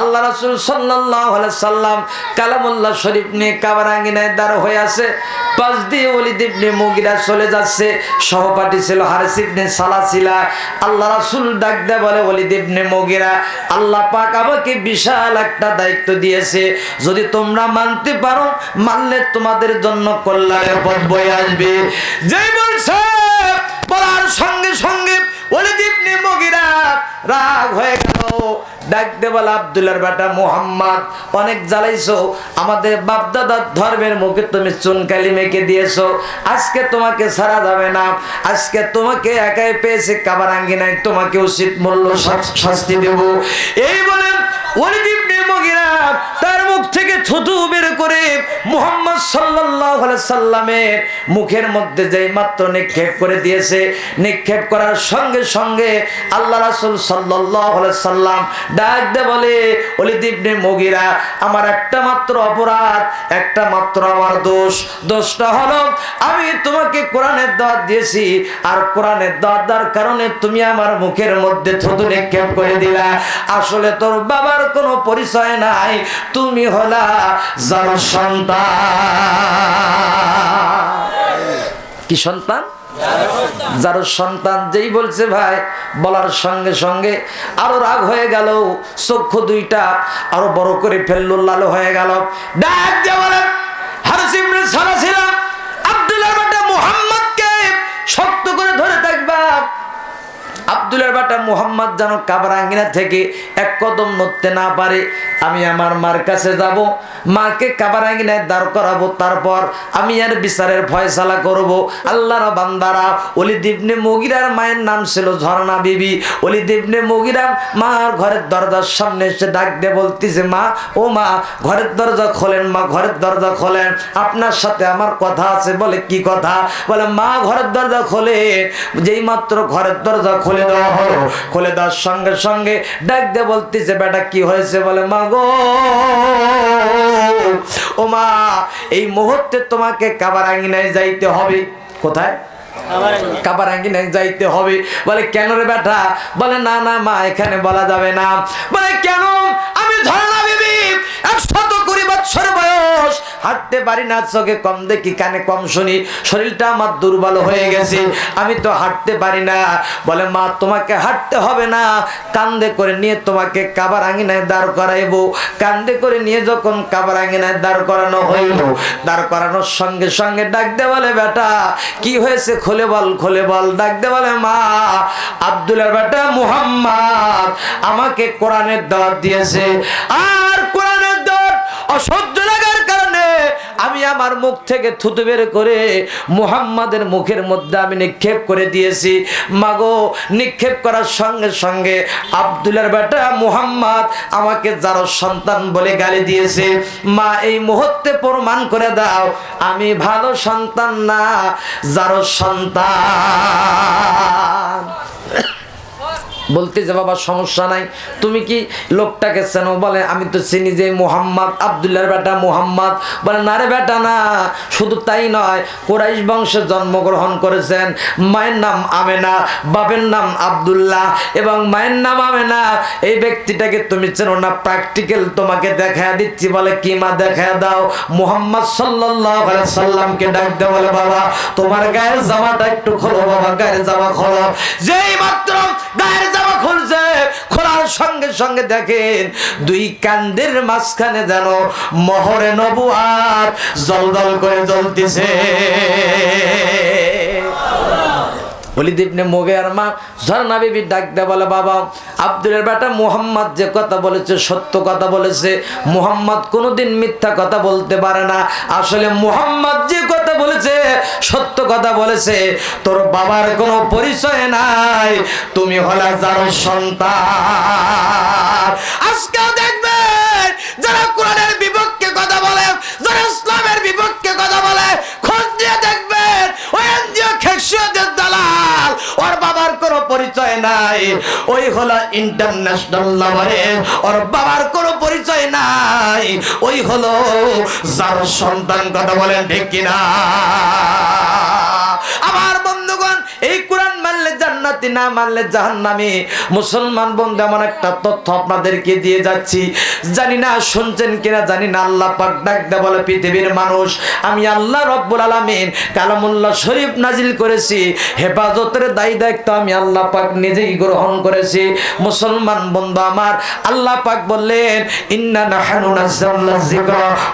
আল্লাহ রাসূল আলাইহি সাল্লাম কালামুল্লাহ শরীফ নিয়ে কাবার আঙ্গিনায় দাঁড় হয়ে আছে। পাশ দিয়ে ওলিদ ইবনে মুগিরা চলে যাচ্ছে। সহপাঠী ছিল হারিস ইবনে সালাসিলা। আল্লাহ রাসূল ডাক দেয় বলে, ওলিদ ইবনে মুগিরা, আল্লাহ পাক আমাকে বিশাল একটা দায়িত্ব দিয়েছে। যদি তোমরা মানতে পারো, মানলে তোমাদের জন্য কল্যাণের পথ বয়ে আসবে। যেই বলছে, বলার সঙ্গে সঙ্গে মুগিরা রাগ হয়ে গেল। ডাক দে বলে আবদুল্লার বেটা মুহাম্মদ, অনেক জ্বালাইছো। আমাদের বাপদাদার ধর্মের মুখে তুমি চুনকালি মেখে দিয়েছ। আজকে তোমাকে ছাড়া যাবে না। আজকে তোমাকে একাই পেয়েছে কাবার আঙ্গিনায়। তোমাকে উচিত মূল্য শাস্তি দেব। এই বলে ওলিদ ইবনে তার থেকে থুতু বের করে মুহাম্মদ আলাইহি সাল্লামের মুখের মধ্যে যেই মাত্র নিক্ষেপ করে দিয়েছে, নিক্ষেপ করার সঙ্গে সঙ্গে আল্লাহ রাসূল আলাইহি সাল্লাম ডাক দে বলে, ওলিদ ইবনে মুগিরা, আমার একটা মাত্র অপরাধ, একটা মাত্র আমার দোষ। দোষটা হলো, আমি তোমাকে কোরআনের দাওয়াত দিয়েছি, আর কোরআনের দাওয়াত দেওয়ার কারণে তুমি আমার মুখের মধ্যে থুতু নিক্ষেপ করে দিলা। আসলে তোর বাবার কোনো পরিচয় নাই, তুমি হলা যার সন্তান কি সন্তান? যার সন্তান যেই বলছে ভাই, বলার সঙ্গে সঙ্গে আরও রাগ হয়ে গেল, চক্ষু দুইটা আরও বড় করে ফেলল, লাল হয়ে গেল। ডাক দিয়ে আব্দুলের বাটা মুহাম্মদ যেন কাবার আঙ্গিনা থেকে এক কদম নড়তে না পারে, আমি আমার মার কাছে যাব, মাকে কাবার আঙ্গিনায় দাঁড় করাবো, তারপর আমি আর বিচারের ফয়সালা করব। আল্লাহর বান্দারা অলি দিবনে মগিরার মায়ের নাম ছিল ঝর্ণা বিবি। অলি দিবনে মগিরা মার ঘরের দরজার সামনে এসে ডাক দিয়ে বলতেছে, মা, ও মা, ঘরের দরজা খোলেন, মা, ঘরের দরজা খোলেন। আপনার সাথে আমার কথা আছে বলে কি কথা? বলে, মা, ঘরের দরজা খোলে যেই মাত্র ঘরের দরজা খুলে হলো খুলে দেওয়ার সঙ্গে সঙ্গে। ডাক দিয়ে বলতেছে বেটা কি হয়েছে? বলে মা গো ও মা এই মুহূর্তে তোমাকে কাবার আঙ্গিনায় যাইতে হবে। কোথায়? কাবার আঙ্গিনায় যাইতে হবে। বলে কেন রে বেটা? বলে না না মা এখানে বলা যাবে না। বলে কেন? আমি ঝর্ণা বিবি। একশত কুড়ি বছর বয়স হাঁটতে পারি না, চোখে কম দেখি, কানে কম শুনি, শরীরটা আমার দুর্বল হয়ে গেছে, আমি তো হাঁটতে পারি না। বলে, মা, তোমাকে হাঁটতে হবে না, কান্দে করে নিয়ে তোমাকে কাবার আঙ্গিনায় দাঁড় করাইবো। কান্দে করে নিয়ে যখন কাবার আঙ্গিনায় দাঁড় করানো হইল, দাঁড় করানোর সঙ্গে সঙ্গে ডাক দে বলে, বেটা, কি হয়েছে? খোলে বল খোলে বল। ডাক দে বলে, মা, আব্দুলের বেটা মুহাম্মদ আমাকে কোরআনের দাওয়াত দিয়েছে। আর কোরআনের দাওয়াত অসহ্য কারণে আমি আমার মুখ থেকে থুতু বের করে মুহাম্মাদের মুখের মধ্যে আমি নিক্ষেপ করে দিয়েছি। মাগো, নিক্ষেপ করার সঙ্গে সঙ্গে আব্দুলের বেটা মুহাম্মদ আমাকে যার সন্তান বলে গালি দিয়েছে। মা, এই মুহূর্তে প্রমাণ করে দাও, আমি ভালো সন্তান না, যার সন্তান। বলতে যে, বাবা, সমস্যা নাই। তুমি কি লোকটাকে চেনো? বলে, আমি তো চিনি যে মোহাম্মদ, আবদুল্লাহর বেটা মোহাম্মদ। বলে, না রে বেটা, না। শুধু তাই নয়, কোরাইশ বংশে জন্মগ্রহণ করেছেন। মায়ের নাম আমেনা, বাপের নাম আবদুল্লাহ এবং মায়ের নাম আমেনা। এই ব্যক্তিটাকে তুমি চেনো না। প্র্যাকটিক্যাল তোমাকে দেখা দিচ্ছি। বলে, কি মা, দেখা দাও। মোহাম্মদ আলাইহি সাল্লামকে ডাক দাও বলে, বাবা, তোমার গায়ের জামাটা একটু খোলো, বাবা, গায়ের জামা খোলো। যেই মাত্র গায়ের জামা খুলছে, খোলার সঙ্গে সঙ্গে দেখেন দুই কান্দের মাঝখানে যেন মহরে করে জ্বলতেছে। মোগে আর মা ঝর্ণা বিবি ডাক দে বলে, বাবা মুহাম্মদ যে কথা বলেছে, সত্য কথা বলেছে। মুহাম্মদ কোনোদিন মিথ্যা কথা বলতে পারে না। আসলে মুহাম্মদ যে সত্য কথা বলেছে, তোর বাবার কোনো পরিচয় নাই, তুমি হলে যার সন্তান। আজকেও দেখবেন যারা কোরআনের বিপক্ষে কথা বলে, যারা ইসলামের বিপক্ষে কথা বলে, খোঁজ দিয়ে দেখবেন ওই এনজিও খেকসিয়তের দালাল, ওর বাবার কোনো পরিচয় নাই, ওই হলো ইন্টারন্যাশনাল লাভারে, ওর বাবার কোনো পরিচয় নাই, ওই হলো যার সন্তান কথা বলেন ঠিক কিনা? আমার না মানলে জাহান জান্নাতি না মানলে জাহান্নামী। মুসলমান বন্ধু, এমন একটা তথ্য আপনাদেরকে দিয়ে যাচ্ছি। জানি না, শুনছেন কিনা, জানি না, আল্লাহ পাক ডাক দেয়া বলে, পৃথিবীর মানুষ, আমি আল্লাহ রব্বুল আলামিন কালামুল্লাহ শরীফ নাজিল করেছি, হেফাজতের দায়ী দায়িত্ব আমি আল্লাহ পাক নিজেই গ্রহণ করেছি। মুসলমান বন্ধু আমার, আল্লাহ পাক বললেন, ইন্না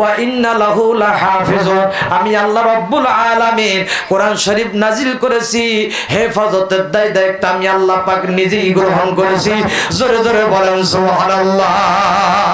ওয়া ইন্না লাহু লাহাফিজুন। আমি আল্লাহ রব্বুল আলামিন কোরআন শরীফ নাজিল করেছি, হেফাজতের দায় দায়িত্ব আমি আল্লাহ পাক নিজেই গ্রহণ করেছি। জোরে জোরে বলেন, সুবহানাল্লাহ।